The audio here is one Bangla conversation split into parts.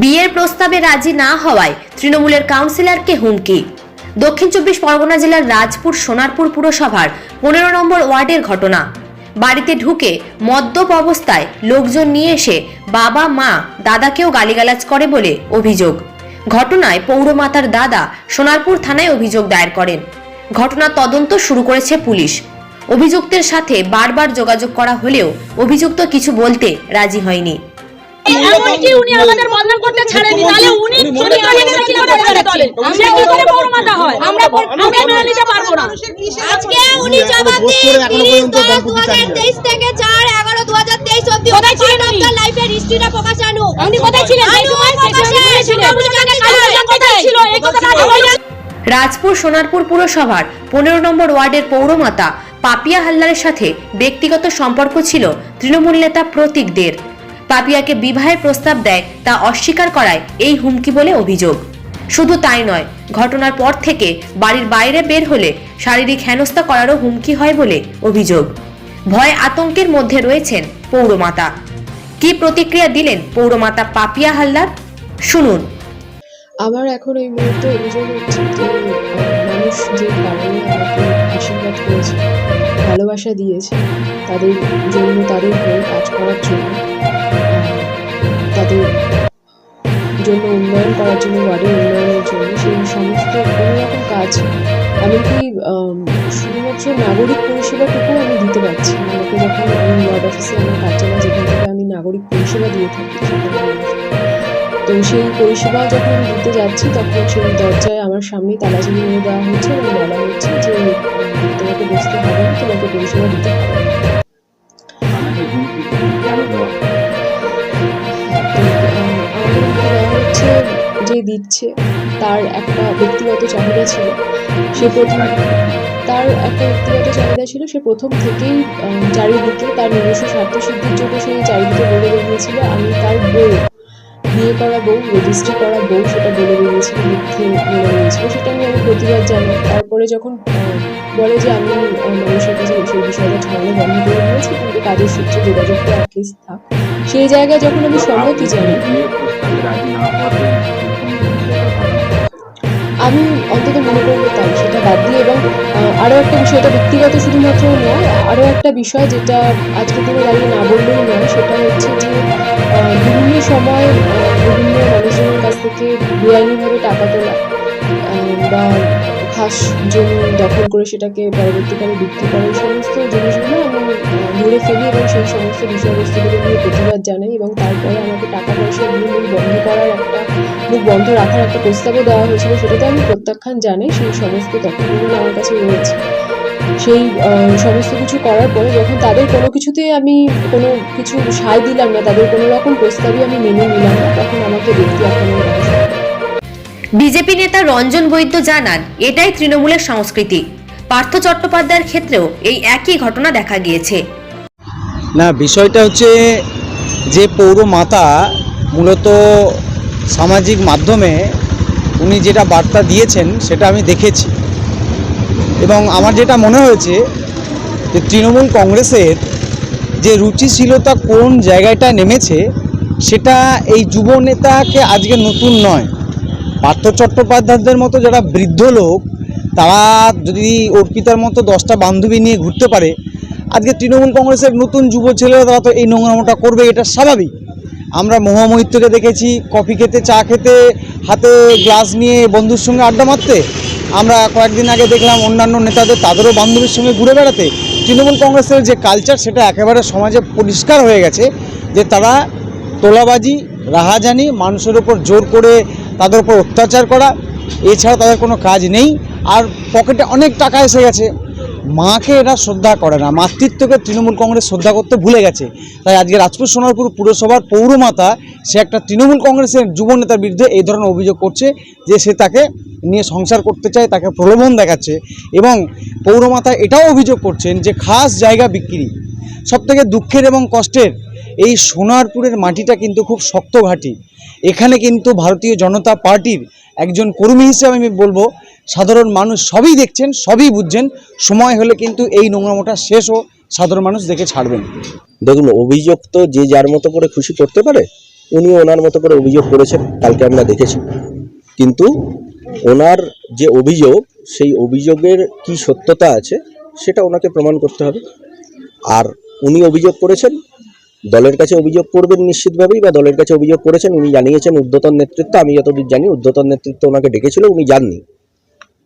বিয়ের প্রস্তাবে রাজি না হওয়ায় তৃণমূলের কাউন্সিলরকে হুমকি। দক্ষিণ চব্বিশ পরগনা জেলার রাজপুর সোনারপুর পুরসভার পনেরো নম্বর ওয়ার্ডের ঘটনা। বাড়িতে ঢুকে মদ্যপ অবস্থায় লোকজন নিয়ে এসে বাবা, মা, দাদাকেও গালিগালাজ করে বলে অভিযোগ। ঘটনায় পৌরমাতার দাদা সোনারপুর থানায় অভিযোগ দায়ের করেন। ঘটনার তদন্ত শুরু করেছে পুলিশ। অভিযুক্তের সাথে বারবার যোগাযোগ করা হলেও অভিযুক্ত কিছু বলতে রাজি হয়নি। এমনকি উনি আমাদের বদনাম করতে ছাড়েনি তাহলে উনি কি করে ছেড়ে দলে সে কি করে পৌরমাতা হয় আমরা আমরা মেনে নিতে পারব না। আজকে উনি জবাব দিন 30 দশ 2023 থেকে 4 11 2023 অবধি কোথায় ছিলেন লাইফের হিস্ট্রিটা প্রকাশ আনু উনি কোথায় ছিলেন? সেই সময় ছিলেন। কোথায় ছিল? এই কথাটা রাজপুর সোনারপুর পুরসভার পনেরো নম্বর ওয়ার্ডের পৌরমাতা পাপিয়া হালদারের সাথে ব্যক্তিগত সম্পর্ক ছিল তৃণমূল নেতা প্রতীকদের। পাপিয়াকে বিবাহের প্রস্তাব দেয়, তা অস্বীকার করায় এই হুমকি বলে অভিযোগ। শুধু তাই নয়, ঘটনার পর থেকে বাড়ির বাইরে বের হলে শারীরিক হেনস্থা করারও হুমকি হয় বলে অভিযোগ। ভয় আতঙ্কের মধ্যে রয়েছেন পৌরমাতা। কি প্রতিক্রিয়া দিলেন পৌরমাতা পাপিয়া হালদার? শুনুন। আমার এখন এই মুহূর্তে অভিযোগ হচ্ছে যে, মানুষ যে কারণে আশীর্বাদ করেছে, ভালোবাসা দিয়েছে, তাদের জন্য তাদের হয়ে কাজ করার জন্য জন্য উন্নয়ন করার জন্য ওয়ার্ডের উন্নয়নের জন্য, সেই সমস্ত কোনো রকম কাজ এমনকি শুধুমাত্র নাগরিক পরিষেবাটুকু আমি দিতে পারছি না। যখন আমি ওয়ার্ড অফিসে আমার কার্যালয় যেখান থেকে আমি নাগরিক পরিষেবা দিয়ে থাকি তো সেই পরিষেবা যখন দিতে যাচ্ছি, তখন সেই দরজায় আমার সামনেই তালাচাবি নিয়ে দেওয়া হচ্ছে এবং বলা হচ্ছে যে তোমাকে বসতে হবে তোমাকে পরিষেবা দিতে হবে দিচ্ছে। তার একটা ব্যক্তিগত চাহিদা ছিল। সে প্রথম তার একটা ব্যক্তিগত চাহিদা ছিল সে প্রথম থেকেই চারিদিকে তার নিজস্ব স্বার্থ সিদ্ধির জন্য সেই চারিদিকে বলে বেরিয়েছিল। আমি তার বউ। বিয়ে করা বউ, রেজিস্ট্রি করা বউ সেটা বলে বেরিয়েছিল, মিথ্যে বলে বেরিয়েছিল। সেটা নিয়ে আমি প্রতিবাদ জানাই তারপরে যখন বলে যে আমি মানুষের কাছে সেই বিষয়টা ছড়ানো বন্ধ করে দিয়েছি কিন্তু কাজের সূত্রে যোগাযোগটা অ্যাটলিস্ট থাক সেই জায়গায় যখন আমি সম্মতি জানাই আমি অন্তত মনে করব সেটা বাদ দিয়ে এবং আরও একটা বিষয়, এটা ব্যক্তিগত শুধুমাত্র নয় আরও একটা বিষয় যেটা আজকে দিনে দাঁড়িয়ে না বললেই নয়, সেটা হচ্ছে যে বিভিন্ন সময় বিভিন্ন মানুষজনের কাছ থেকে বেআইনিভাবে টাকা তোলা বা খাস জমি দখল করে সেটাকে পরবর্তীকালে বিক্রি করে সমস্ত জিনিসগুলো আমি ধরে ফেলি এবং সেই সমস্ত বিষয়বস্তুগুলো নিয়ে প্রতিবাদ জানাই এবং তারপরে আমাকে টাকা পয়সা দিয়ে বন্ধ করার একটা, মুখ বন্ধ রাখার একটা প্রস্তাবও দেওয়া হয়েছিল, সেটাতে আমি প্রত্যাখ্যান জানাই সেই সমস্ত তথ্যগুলো আমার কাছে রয়েছে সেই সমস্ত কিছু করার পরে যখন তাদের কোনো কিছুতেই আমি কোনো কিছু সায় দিলাম না, তাদের কোনো রকম প্রস্তাবই আমি মেনে নিলাম না, তখন আমাকে ব্যক্তি আক্রমণ। বিজেপি নেতা রঞ্জন বৈদ্য জানান, এটাই তৃণমূলের সংস্কৃতি। পার্থ চট্টোপাধ্যায়ের ক্ষেত্রেও এই একই ঘটনা দেখা গিয়েছে। না, বিষয়টা হচ্ছে যে পৌর মাতা মূলত সামাজিক মাধ্যমে উনি যেটা বার্তা দিয়েছেন, সেটা আমি দেখেছি। এবং আমার যেটা মনে হয়েছে যে তৃণমূল কংগ্রেসের যে রুচিশীলতা কোন জায়গাটায় নেমেছে, সেটা এই যুব নেতাকে আজকে নতুন নয়। পার্থ চট্টোপাধ্যায়দের মতো যারা বৃদ্ধ লোক, তারা যদি অর্পিতার মতো দশটা বান্ধবী নিয়ে ঘুরতে পারে, আজকে তৃণমূল কংগ্রেসের নতুন যুব ছেলেরা তারা তো এই নোংরামোটা করবে, এটা স্বাভাবিক। আমরা মহামৈত্রকে দেখেছি, কফি খেতে, চা খেতে, হাতে গ্লাস নিয়ে বন্ধুর সঙ্গে আড্ডা মারতে। আমরা কয়েকদিন আগে দেখলাম অন্যান্য নেতাদের, তাদেরও বান্ধবীর সঙ্গে ঘুরে বেড়াতে। তৃণমূল কংগ্রেসের যে কালচার সেটা একেবারে সমাজে পরিষ্কার হয়ে গেছে যে তারা তোলাবাজি, রাহাজানি, মানুষের ওপর জোর করে তাদের উপর অত্যাচার করা, এছাড়া তাদের কোনো কাজ নেই। আর পকেটে অনেক টাকা এসে গেছে। মাকে এরা শ্রদ্ধা করে না। মাতৃত্বকে তৃণমূল কংগ্রেস শ্রদ্ধা করতে ভুলে গেছে। তাই আজকে রাজপুর সোনারপুর পুরসভার পৌরমাতা সে একটা তৃণমূল কংগ্রেসের যুব নেতার বিরুদ্ধে এই ধরনের অভিযোগ করছে যে সে তাকে নিয়ে সংসার করতে চায়, তাকে প্রলোভন দেখাচ্ছে এবং পৌরমাতা এটাও অভিযোগ করছেন যে খাস জায়গা বিক্রি। সবথেকে দুঃখের এবং কষ্টের এই সোনারপুরের মাটিটা কিন্তু খুব শক্ত ঘাঁটি। এখানে কিন্তু ভারতীয় জনতা পার্টির একজন কর্মী হিসেবে আমি বলব, সাধারণ মানুষ সবই দেখছেন, সবই বুঝছেন, সময় হলে কিন্তু এই নোংরামোটা শেষও সাধারণ মানুষ দেখে ছাড়বেন। দেখুন, অভিযোগ তো যে যার মতো করে খুশি করতে পারে উনি ওনার মতো করে অভিযোগ করেছেন, কালকে আমরা দেখেছি। কিন্তু ওনার যে অভিযোগ, সেই অভিযোগের কি সত্যতা আছে, সেটা ওনাকে প্রমাণ করতে হবে। আর উনি অভিযোগ করেছেন দলের কাছে অভিযোগ করবেন নিশ্চিতভাবেই বা দলের কাছে অভিযোগ করেছেন, উনি জানিয়েছেন ঊর্ধ্বতন নেতৃত্ব, আমি যতদূর জানি ঊর্ধ্বতন নেতৃত্ব ওনাকে ডেকেছিল, উনি যাননি।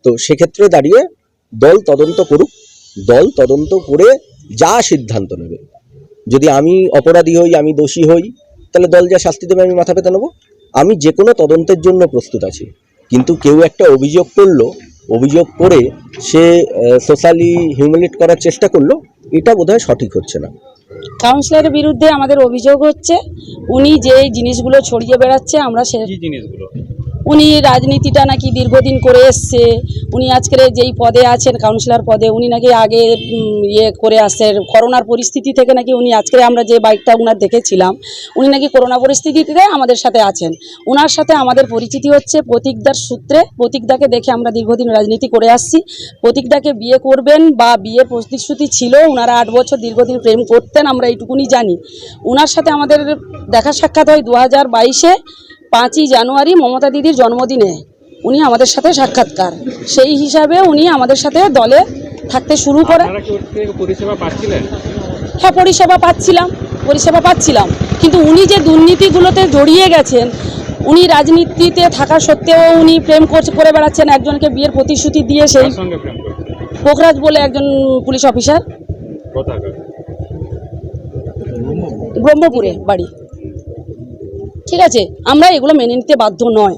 তো সেক্ষেত্রে দাঁড়িয়ে দল তদন্ত করুক, দল তদন্ত করে যা সিদ্ধান্ত নেবে। যদি আমি অপরাধী হই, আমি দোষী হই, তাহলে দল যা শাস্তি দেবে আমি মাথা পেতে নেব। আমি যে কোনো তদন্তের জন্য প্রস্তুত আছি। কিন্তু কেউ একটা অভিযোগ করল, অভিযোগ করে সে সোশ্যালি হিউমিলেট করার চেষ্টা করল, এটা বোধহয় সঠিক হচ্ছে না। কাউন্সিলরের বিরুদ্ধে আমাদের অভিযোগ হচ্ছে উনি যে জিনিসগুলো ছড়িয়ে বেড়াচ্ছে আমরা সে জিনিসগুলো? উনি রাজনীতিটা নাকি দীর্ঘদিন করে এসছে। উনি আজকের যেই পদে আছেন কাউন্সিলর পদে, উনি নাকি আগে ইয়ে করে আসছেন। করোনার পরিস্থিতি থেকে নাকি উনি আজকে আমরা যে বাইকটা উনার দেখেছিলাম, উনি নাকি করোনা পরিস্থিতিতে আমাদের সাথে আছেন। ওনার সাথে আমাদের পরিচিতি হচ্ছে প্রতীকদার সূত্রে। প্রতীকদাকে দেখে আমরা দীর্ঘদিন রাজনীতি করে আসছি। প্রতীকদাকে বিয়ে করবেন বা বিয়ের প্রতিশ্রুতি ছিল ওনারা আট বছর দীর্ঘদিন প্রেম করতেন, আমরা এইটুকুনি জানি। ওনার সাথে আমাদের দেখা সাক্ষাৎ হয় দু হাজার বাইশে। পাঁচই জানুয়ারি মমতা দিদির জন্মদিনে উনি আমাদের সাথে সাক্ষাৎকার। সেই হিসাবে উনি আমাদের সাথে দলে থাকতে শুরু করে হ্যাঁ পরিষেবা পাচ্ছিলাম পরিষেবা পাচ্ছিলাম। কিন্তু উনি যে দুর্নীতিগুলোতে জড়িয়ে গেছেন উনি রাজনীতিতে থাকা সত্ত্বেও উনি প্রেম করছে করে বেড়াচ্ছেন একজনকে বিয়ের প্রতিশ্রুতি দিয়ে সেই পোখরাজ বলে একজন পুলিশ অফিসার। ব্রহ্মপুরে বাড়ি। ঠিক আছে আমরা এগুলো মেনে নিতে বাধ্য নয়।